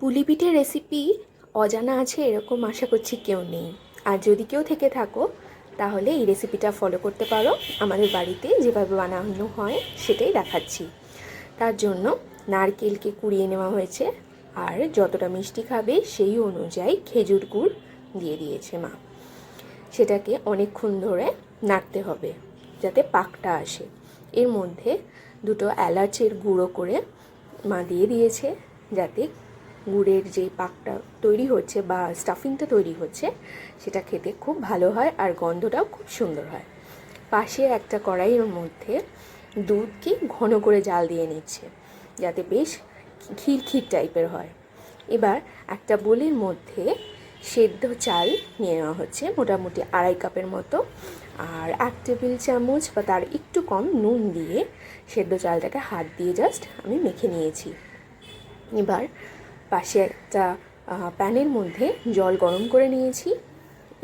পুলি পিঠের রেসিপি অজানা আছে এরকম আশা করছি কেউ নেই। আর যদি কেউ থেকে থাকো, তাহলে এই রেসিপিটা ফলো করতে পারো। আমাদের বাড়িতে যেভাবে বানানো হয়, সেটাই দেখাচ্ছি। তার জন্য নারকেলকে কুড়িয়ে নেওয়া হয়েছে, আর যতটা মিষ্টি খাবে সেই অনুযায়ী খেজুর গুড় দিয়ে দিয়েছে মা। সেটাকে অনেকক্ষণ ধরে নাড়তে হবে, যাতে পাকটা আসে। এর মধ্যে দুটো এলাচের গুঁড়ো করে মা দিয়ে দিয়েছে, যাতে গুড়ের যে পাকটা তৈরি হচ্ছে বা স্টাফিংটা তৈরি হচ্ছে, সেটা খেতে খুব ভালো হয় আর গন্ধটাও খুব সুন্দর হয়। পাশে একটা কড়াইয়ের মধ্যে দুধকে ঘন করে জাল দিয়ে নিচ্ছে, যাতে বেশ ক্ষীর ক্ষীর টাইপের হয়। এবার একটা বোলের মধ্যে সেদ্ধ চাল নিয়ে নেওয়া হচ্ছে, মোটামুটি আড়াই কাপের মতো। আর এক টেবিল চামচ বা তার একটু কম নুন দিয়ে সেদ্ধ চালটাকে হাত দিয়ে জাস্ট আমি মেখে নিয়েছি। এবার পাশে একটা প্যানের মধ্যে জল গরম করে নিয়েছি।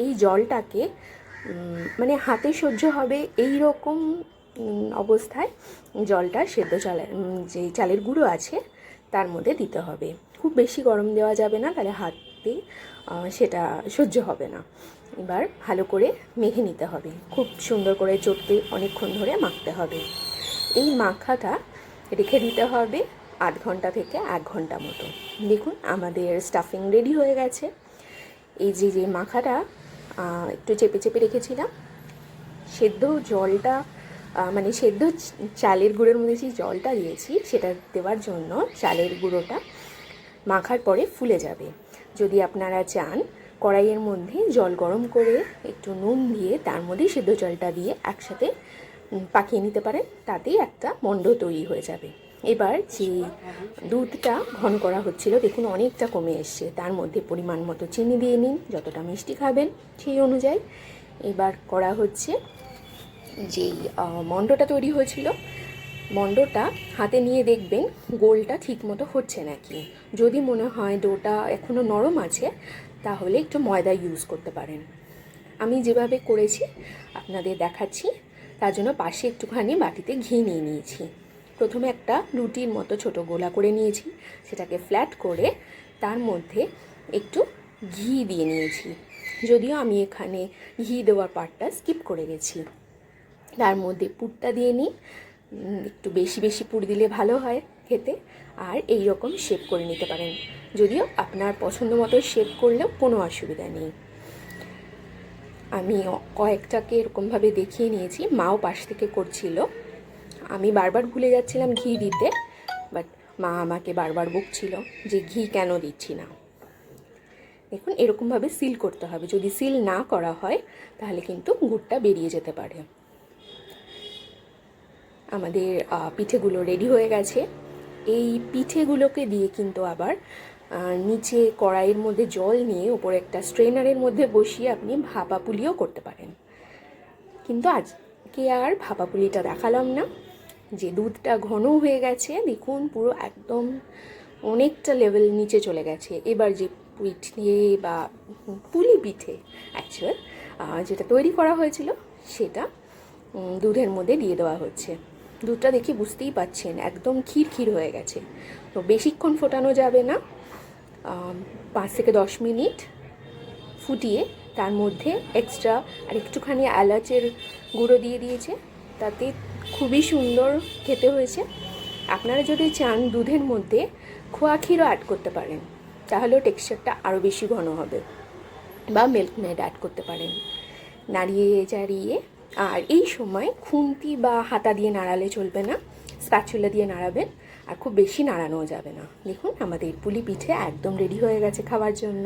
এই জলটাকে মানে হাতে সহ্য হবে এই রকম অবস্থায় জলটা সেদ্ধ চালের যে চালের গুঁড়ো আছে তার মধ্যে দিতে হবে। খুব বেশি গরম দেওয়া যাবে না, তাহলে হাতে সেটা সহ্য হবে না। এবার ভালো করে মেখে নিতে হবে। খুব সুন্দর করে চটকে অনেকক্ষণ ধরে মাখতে হবে। এই মাখাটা রেখে দিতে হবে। আধ ঘণ্টা থেকে এক ঘণ্টা মতো। দেখুন, আমাদের স্টাফিং রেডি হয়ে গেছে। এই যে যে মাখাটা একটু চেপে চেপে রেখেছিলাম। সেদ্ধ জলটা মানে সেদ্ধ চালের গুঁড়োর মধ্যে যে জলটা দিয়েছি, সেটা দেওয়ার জন্য চালের গুঁড়োটা মাখার পরে ফুলে যাবে। যদি আপনারা চান, কড়াইয়ের মধ্যে জল গরম করে একটু নুন দিয়ে তার মধ্যে সেদ্ধ জলটা দিয়ে একসাথে পাকিয়ে নিতে পারেন, তাতেই একটা মণ্ড তৈরি হয়ে যাবে। এবার যে দুধটা ঘন করা হচ্ছিল, দেখুন অনেকটা কমে এসছে। তার মধ্যে পরিমাণ মতো চিনি দিয়ে নিন, যতটা মিষ্টি খাবেন সেই অনুযায়ী। এবার করা হচ্ছে যেই মণ্ডটা তৈরি হয়েছিল মণ্ডটা হাতে নিয়ে দেখবেন গোলটা ঠিক মতো হচ্ছে নাকি। যদি মনে হয় ডোটা এখনও নরম আছে, তাহলে একটু ময়দা ইউজ করতে পারেন। আমি যেভাবে করেছি, আপনাদের দেখাচ্ছি, তার জন্য পাশে একটুখানি বাটিতে ঘি নিয়ে নিয়েছি। প্রথমে একটা রুটির মতো ছোট গোলা করে নিয়েছি। সেটাকে ফ্ল্যাট করে তার মধ্যে একটু ঘি দিয়ে নিয়েছি। যদিও আমি এখানে ঘি দেওয়ার পার্টটা স্কিপ করে গেছি। তার মধ্যে পুরটা দিয়ে নিই। একটু বেশি বেশি পুর দিলে ভালো হয় খেতে। আর এই রকম শেপ করে নিতে পারেন। যদিও আপনার পছন্দ মতো শেপ করলেও কোনো অসুবিধা নেই। আমি কয়েকটাকে এরকমভাবে দেখিয়ে নিয়েছি। মাও পাশ থেকে করছিল। আমি বারবার ভুলে যাচ্ছিলাম ঘি দিতে বাট মা আমাকে বারবার বকছিল যে ঘি কেন দিচ্ছি না। দেখুন, এরকমভাবে সিল করতে হবে। যদি সিল না করা হয়, তাহলে কিন্তু গুড়টা বেরিয়ে যেতে পারে। আমাদের পিঠেগুলো রেডি হয়ে গেছে। এই পিঠেগুলোকে দিয়ে কিন্তু আবার নিচে কড়াইয়ের মধ্যে জল নিয়ে ওপরে একটা স্ট্রেনারের মধ্যে বসিয়ে আপনি ভাপা পুলিও করতে পারেন। কিন্তু আজকে আর ভাপা পুলিটা দেখালাম না। যে দুধটা ঘন হয়ে গেছে, দেখুন পুরো একদম অনেকটা লেভেল নিচে চলে গেছে। এবার যে পিঠে বা পুলি পিঠে অ্যাকচুয়াল যেটা তৈরি করা হয়েছিল, সেটা দুধের মধ্যে দিয়ে দেওয়া হচ্ছে। দুধটা দেখে বুঝতেই পাচ্ছেন, একদম ক্ষীর ক্ষীর হয়ে গেছে। তো বেশিক্ষণ ফোটানো যাবে না। পাঁচ থেকে দশ মিনিট ফুটিয়ে তার মধ্যে এক্সট্রা আর একটুখানি এলাচের গুঁড়ো দিয়ে দিয়েছে। তাতে খুবই সুন্দর খেতে হয়েছে। আপনারা যদি চান দুধের মধ্যে খোয়া ক্ষীরও অ্যাড করতে পারেন, তাহলেও টেক্সচারটা আরও বেশি ঘন হবে। বা মিল্ক মেড অ্যাড করতে পারেন। নাড়িয়ে চাড়িয়ে, আর এই সময় খুন্তি বা হাতা দিয়ে নাড়ালে চলবে না স্প্যাচুলা দিয়ে নাড়াবেন, আর খুব বেশি নাড়ানোও যাবে না। দেখুন, আমাদের পুলি পিঠে একদম রেডি হয়ে গেছে খাওয়ার জন্য।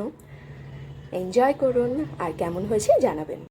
এনজয় করুন, আর কেমন হয়েছে জানাবেন।